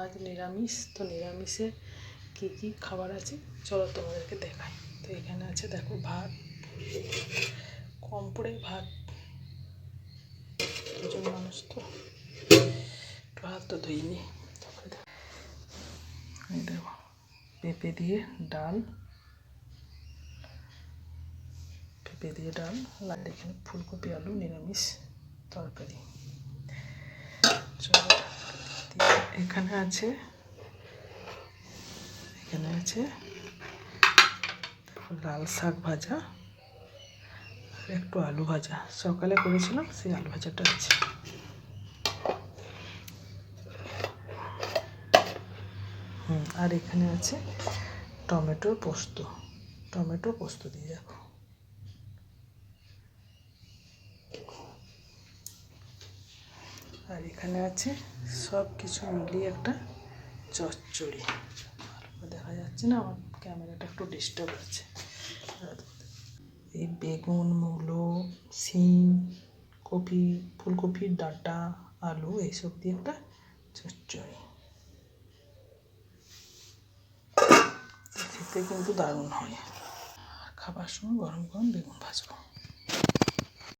আজ নিরামিষ, তো নিরামিষে কী কী খাবার আছে? চলো তোমাদেরকে দেখাই। তো এখানে আছে দেখো ভাত, কম পড়ে ভাত। দুজন মানুষ তো। হাত তো ধুইনি। দেখো, পেঁপে দিয়ে ডাল। পেঁপে দিয়ে ডাল। আর এখানে ফুলকপি, আলু, নিরামিষ তরকারি চলো দিয়ে এখানে আছে। এখানে আছে লাল শাক ভাজা আর একটু আলু ভাজা। সকালে করেছিলাম, সেই আলু ভাজাটা আছে হুম, আর এখানে আছে টমেটো পোস্ত। টমেটো পোস্ত দিয়ে দেখো আর এখানে আছে সব কিছু মিলিয়ে একটা চচ্চড়ি। দেখা যাচ্ছে না, আমার ক্যামেরাটা একটু ডিস্টার্ব আছে। এই বেগুন, মূলো শিম কপি, ফুলকপির ডাঁটা, আলু, এইসব দিয়ে একটা চচ্চড়ি। খেতে কিন্তু দারুণ হয়। আর খাবার সময় গরম গরম বেগুন ভাজবো।